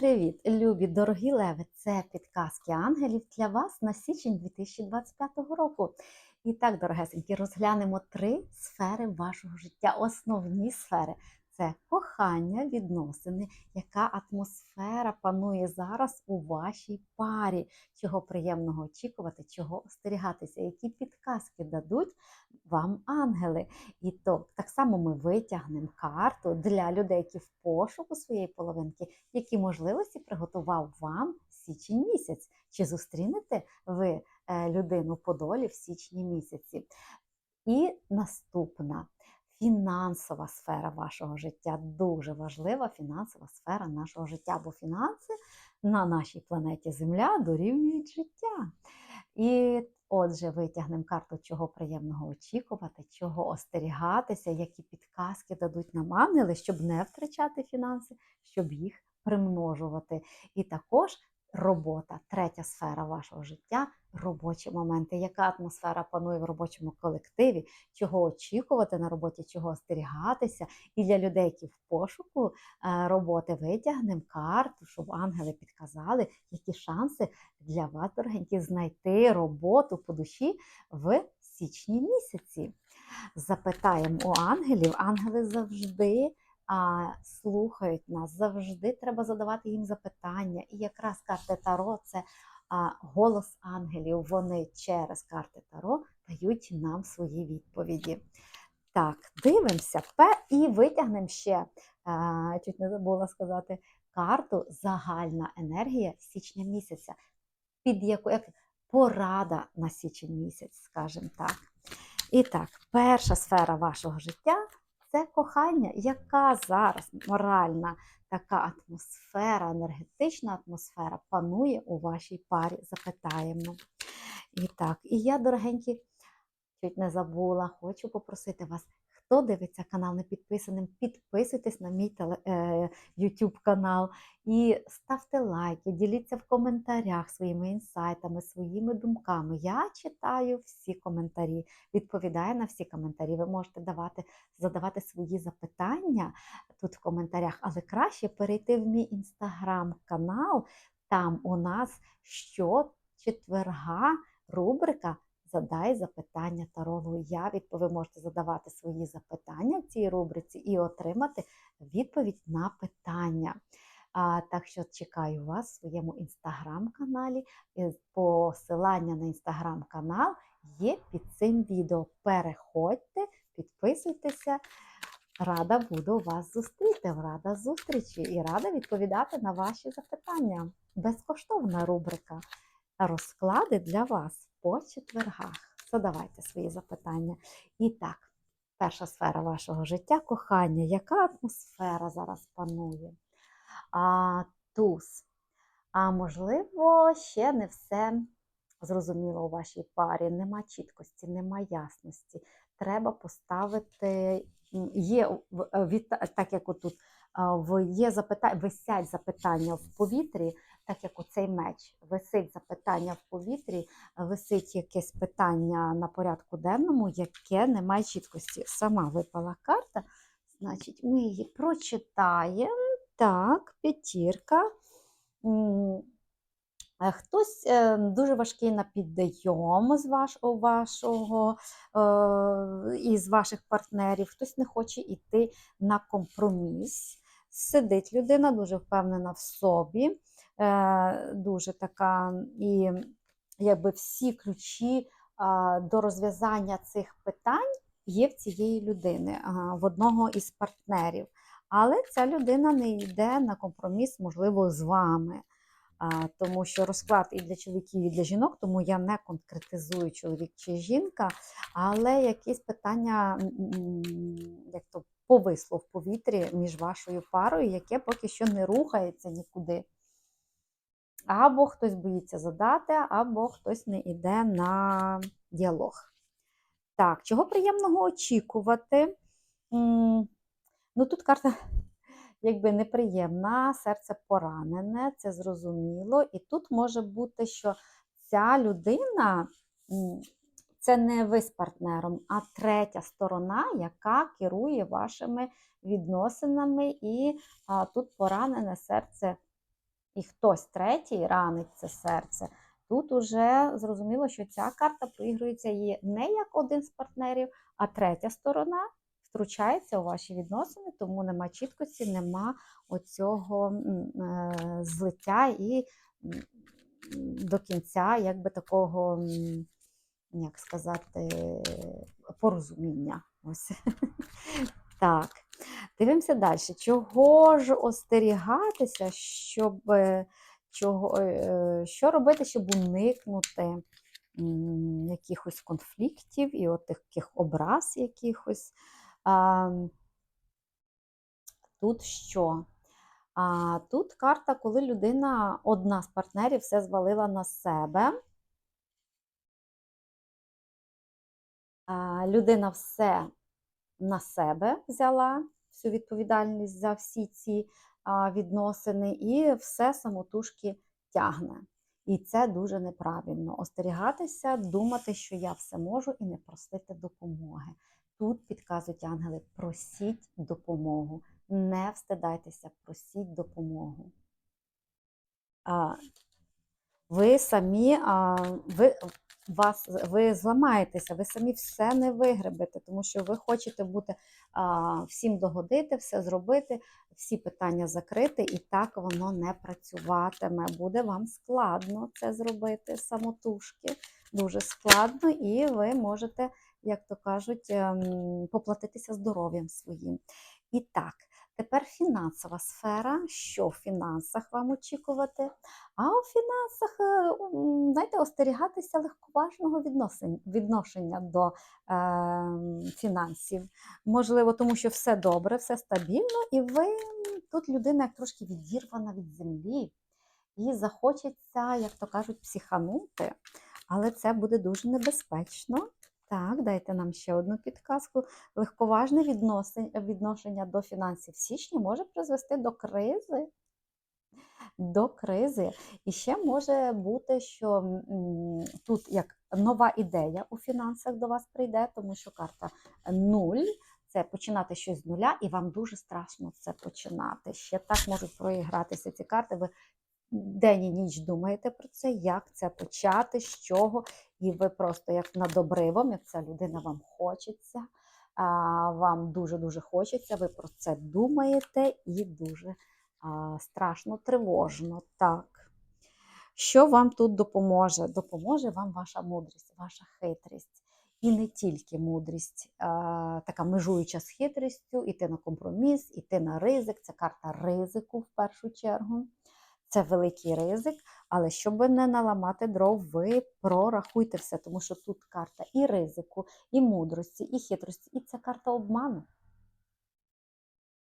Привіт, любі дорогі леви! Це підказки ангелів для вас на січень 2025 року. І так, дорогесенькі, розглянемо три сфери вашого життя. Основні сфери це кохання, відносини, яка атмосфера панує зараз у вашій парі, чого приємного очікувати, чого остерігатися, які підказки дадуть вам ангели. І то так само ми витягнемо карту для людей, які в пошуку своєї половинки, які можливості приготував вам січень місяць. Чи зустрінете ви е, людину по долі в січні місяці? І наступна фінансова сфера вашого життя дуже важлива фінансова сфера нашого життя, бо фінанси на нашій планеті Земля дорівнюють життя. І отже, витягнемо карту, чого приємного очікувати, чого остерігатися, які підказки дадуть нам ангели, щоб не втрачати фінанси, щоб їх примножувати. І також робота, третя сфера вашого життя робочі моменти. Яка атмосфера панує в робочому колективі, чого очікувати на роботі, чого остерігатися. І для людей, які в пошуку е, роботи витягнемо карту, щоб ангели підказали, які шанси для вас, дорогенькі, знайти роботу по душі в січні місяці. Запитаємо у ангелів, ангели завжди слухають нас, завжди треба задавати їм запитання. І якраз карти Таро це голос ангелів. Вони через карти Таро дають нам свої відповіді. Так, дивимося і витягнемо ще, чуть не забула сказати, карту Загальна енергія січня місяця, під яку як порада на січень місяць, скажімо так. І так, перша сфера вашого життя це кохання, яка зараз моральна така атмосфера, енергетична атмосфера панує у вашій парі, запитаємо. І так, і я, дорогенькі, чуть не забула, хочу попросити вас Хто дивиться канал не підписаним, підписуйтесь на мій е, YouTube канал і ставте лайки, діліться в коментарях своїми інсайтами, своїми думками. Я читаю всі коментарі, відповідаю на всі коментарі. Ви можете давати, задавати свої запитання тут в коментарях, але краще перейти в мій інстаграм-канал. Там у нас щочетверга рубрика Задай запитання Тарову. Я ви можете задавати свої запитання в цій рубриці і отримати відповідь на питання. А, Так що чекаю вас в своєму інстаграм-каналі. Посилання на інстаграм-канал є під цим відео. Переходьте, підписуйтеся. Рада буду вас зустріти, рада зустрічі і рада відповідати на ваші запитання. Безкоштовна рубрика. Розклади для вас по четвергах. Задавайте свої запитання. І так, перша сфера вашого життя кохання. Яка атмосфера зараз панує? А, Туз. А можливо, ще не все зрозуміло у вашій парі. Нема чіткості, нема ясності. Треба поставити, є так як отут є запитання, висять запитання в повітрі так як оцей меч висить запитання в повітрі, висить якесь питання на порядку денному, яке не має чіткості. Сама випала карта, значить, ми її прочитаємо. Так, п'ятірка. Хтось е, дуже важкий на підйом з вашого, вашого е, із ваших партнерів, хтось не хоче йти на компроміс. Сидить людина, дуже впевнена в собі. Е, дуже така, і якби всі ключі до розв'язання цих питань є в цієї людини, в одного із партнерів. Але ця людина не йде на компроміс, можливо, з вами. Тому що розклад і для чоловіків, і для жінок, тому я не конкретизую чоловік чи жінка, але якісь питання як то повисло в повітрі між вашою парою, яке поки що не рухається нікуди. Або хтось боїться задати, або хтось не йде на діалог. Так, чого приємного очікувати? Ну, тут карта, якби неприємна, серце поранене, це зрозуміло. І тут може бути, що ця людина це не ви з партнером, а третя сторона, яка керує вашими відносинами, і а, тут поранене серце і хтось третій ранить це серце, тут уже зрозуміло, що ця карта проігрується її не як один з партнерів, а третя сторона втручається у ваші відносини, тому нема чіткості, нема оцього е, злиття і до кінця, якби такого, як сказати, порозуміння. Ось. Так. Дивимося далі. Чого ж остерігатися, щоб е, чого, е, що робити, щоб уникнути якихось конфліктів і от таких образ якихось. А, тут що? А, тут карта, коли людина, одна з партнерів, все звалила на себе. Людина все на себе взяла всю відповідальність за всі ці відносини, і все самотужки тягне. І це дуже неправильно. Остерігатися, думати, що я все можу, і не просити допомоги. Тут підказують ангели: просіть допомогу, не встидайтеся, просіть допомогу. Ви самі а, ви, вас, ви зламаєтеся, ви самі все не вигребете, тому що ви хочете бути а, всім догодити, все зробити, всі питання закрити, і так воно не працюватиме. Буде вам складно це зробити самотужки, дуже складно, і ви можете, як то кажуть, ем, поплатитися здоров'ям своїм. І так. Тепер фінансова сфера. Що в фінансах вам очікувати? А у фінансах, е, знаєте, остерігатися легковажного відношення до е, фінансів. Можливо, тому що все добре, все стабільно, і ви тут людина як трошки відірвана від землі, і захочеться, як то кажуть, психанути, але це буде дуже небезпечно. Так, дайте нам ще одну підказку. Легковажне відношення до фінансів в січні може призвести до кризи. До кризи. І ще може бути, що тут як нова ідея у фінансах до вас прийде, тому що карта нуль це починати щось з нуля, і вам дуже страшно це починати. Ще так можуть проігратися ці карти. Ви день і ніч думаєте про це, як це почати, з чого, і ви просто як над обривом, як ця людина вам хочеться, вам дуже-дуже хочеться, ви про це думаєте і дуже страшно, тривожно. Так. Що вам тут допоможе? Допоможе вам ваша мудрість, ваша хитрість. І не тільки мудрість, а, така межуюча з хитрістю, іти на компроміс, іти на ризик. Це карта ризику в першу чергу. Це великий ризик, але щоб не наламати дров, ви прорахуйте все, тому що тут карта і ризику, і мудрості, і хитрості, і це карта обману.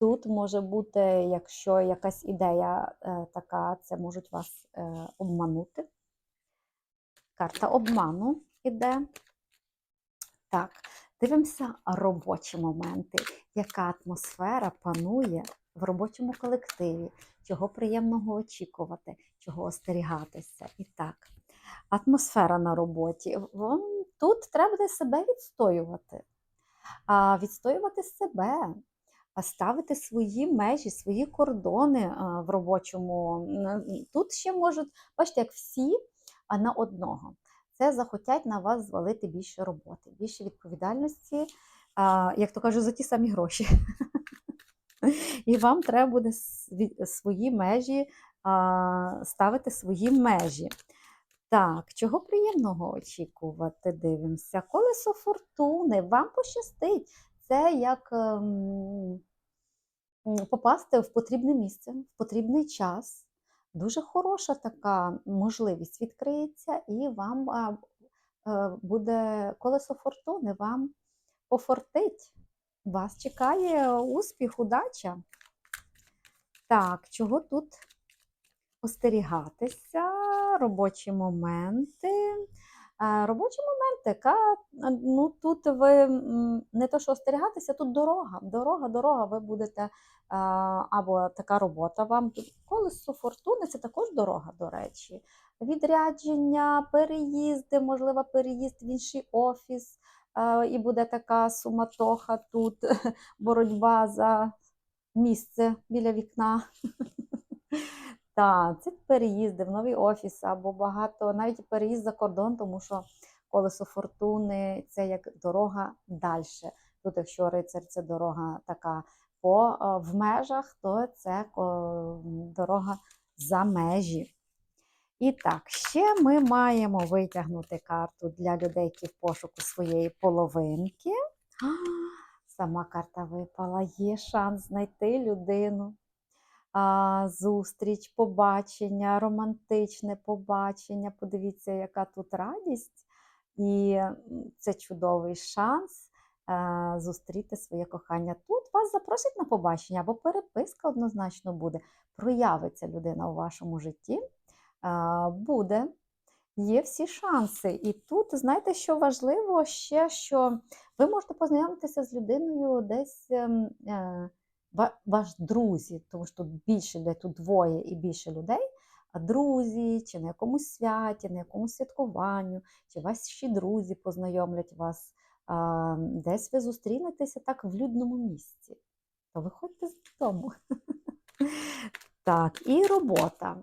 Тут може бути, якщо якась ідея е, така, це можуть вас е, обманути. Карта обману іде. Так, дивимося робочі моменти, яка атмосфера панує в робочому колективі, чого приємного очікувати, чого остерігатися. І так, атмосфера на роботі. Тут треба себе відстоювати, відстоювати себе, ставити свої межі, свої кордони в робочому. Тут ще можуть, бачите, як всі а на одного. Це захотять на вас звалити більше роботи, більше відповідальності, як то кажуть, за ті самі гроші. І вам треба буде свої межі ставити свої межі. Так, чого приємного очікувати? Дивимося. Колесо фортуни, вам пощастить. Це як ем, попасти в потрібне місце, в потрібний час. Дуже хороша така можливість відкриється, і вам е, буде колесо фортуни, вам пофортить. Вас чекає успіх, удача. Так, чого тут остерігатися? Робочі моменти. Е, Робочі моменти, яка, е, ну тут ви не то, що остерігатися, тут дорога. Дорога, дорога, ви будете е, або така робота вам. Колесо фортуни це також дорога, до речі. Відрядження, переїзди, можливо, переїзд в інший офіс. Е, І буде така суматоха тут, боротьба за місце біля вікна. Так, це переїзди в новий офіс або багато, навіть переїзд за кордон, тому що колесо фортуни це як дорога далі. Тут, якщо рицар це дорога така по е, в межах, то це дорога за межі. І так, ще ми маємо витягнути карту для людей, які в пошуку своєї половинки. Сама карта випала. Є шанс знайти людину. А, зустріч, побачення, романтичне побачення. Подивіться, яка тут радість. І це чудовий шанс е, зустріти своє кохання. Тут вас запросять на побачення або переписка однозначно буде. Проявиться людина у вашому житті. Е, буде. Є всі шанси. І тут, знаєте, що важливо ще, що ви можете познайомитися з людиною десь ем, е, ваш друзі, тому що тут більше людей, тут двоє і більше людей, а друзі, чи на якомусь святі, на якомусь святкуванню, чи ваші друзі познайомлять вас, а, десь ви зустрінетеся так в людному місці. То виходьте з дому. Так, і робота.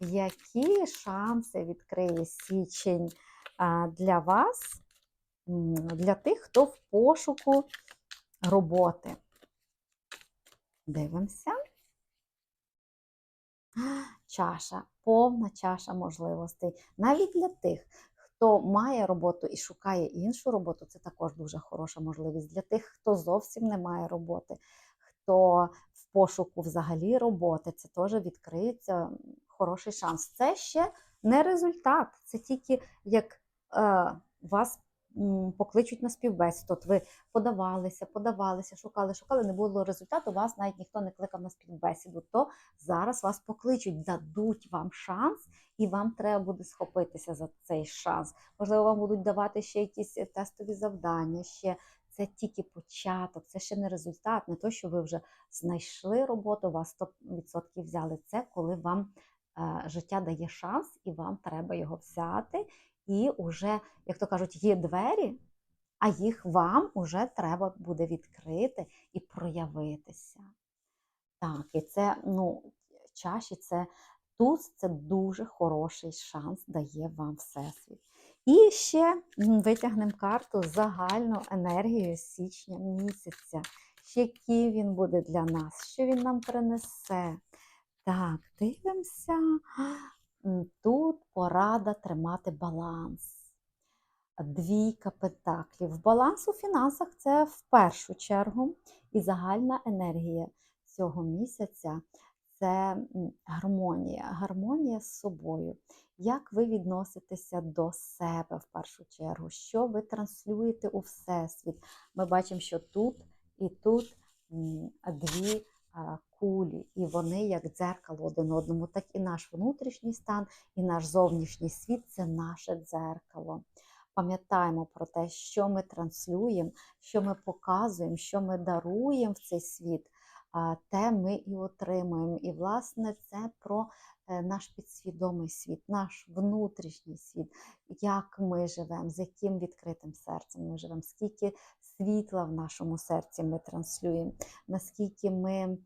Які шанси відкриє січень для вас, для тих, хто в пошуку роботи? Дивимося. Чаша, повна чаша можливостей. Навіть для тих, хто має роботу і шукає іншу роботу, це також дуже хороша можливість. Для тих, хто зовсім не має роботи, хто в пошуку взагалі роботи, це теж відкриється хороший шанс. Це ще не результат, це тільки як е, вас покличуть на співбесіду. От ви подавалися, подавалися, шукали, шукали, не було результату, вас навіть ніхто не кликав на співбесіду. То зараз вас покличуть, дадуть вам шанс, і вам треба буде схопитися за цей шанс. Можливо, вам будуть давати ще якісь тестові завдання. ще це тільки початок, це ще не результат, не то, що ви вже знайшли роботу, вас 100% взяли. Це коли вам життя дає шанс, і вам треба його взяти. І вже, як то кажуть, є двері, а їх вам уже треба буде відкрити і проявитися. Так, і це, ну, чаші це туз це дуже хороший шанс дає вам Всесвіт. І ще витягнемо карту загальну енергію січня місяця. Який він буде для нас, що він нам принесе. Так, дивимося. Тут порада тримати баланс. Двійка пентаклів. Баланс у фінансах це в першу чергу. І загальна енергія цього місяця це гармонія. Гармонія з собою. Як ви відноситеся до себе в першу чергу? Що ви транслюєте у Всесвіт? Ми бачимо, що тут і тут дві кулі, і вони як дзеркало один одному, так і наш внутрішній стан, і наш зовнішній світ це наше дзеркало. Пам'ятаємо про те, що ми транслюємо, що ми показуємо, що ми даруємо в цей світ, те ми і отримуємо. І, власне, це про е, наш підсвідомий світ, наш внутрішній світ, як ми живемо, з яким відкритим серцем ми живемо, скільки світла в нашому серці ми транслюємо, наскільки ми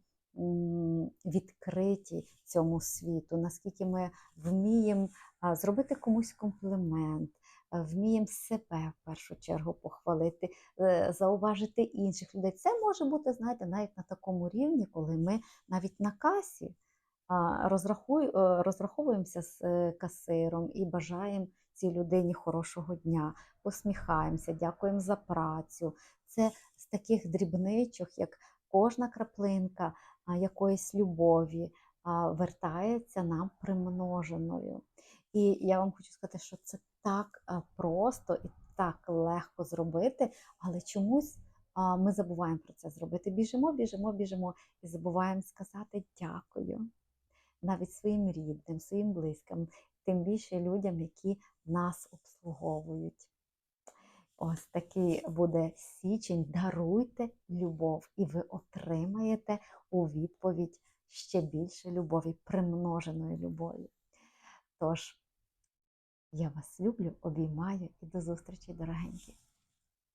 відкриті цьому світу, наскільки ми вміємо зробити комусь комплімент. Вміємо себе в першу чергу похвалити, е, зауважити інших людей. Це може бути, знаєте, навіть на такому рівні, коли ми навіть на касі е, розраховуємося з е, касиром і бажаємо цій людині хорошого дня, посміхаємося, дякуємо за працю. Це з таких дрібничок, як кожна краплинка якоїсь любові вертається нам примноженою. І я вам хочу сказати, що це так просто і так легко зробити, але чомусь ми забуваємо про це зробити. Біжимо, біжимо, біжимо і забуваємо сказати дякую навіть своїм рідним, своїм близьким, тим більше людям, які нас обслуговують. Ось такий буде січень. Даруйте любов, і ви отримаєте у відповідь ще більше любові, примноженої любові. Тож, я вас люблю, обіймаю і до зустрічі, дорогенькі!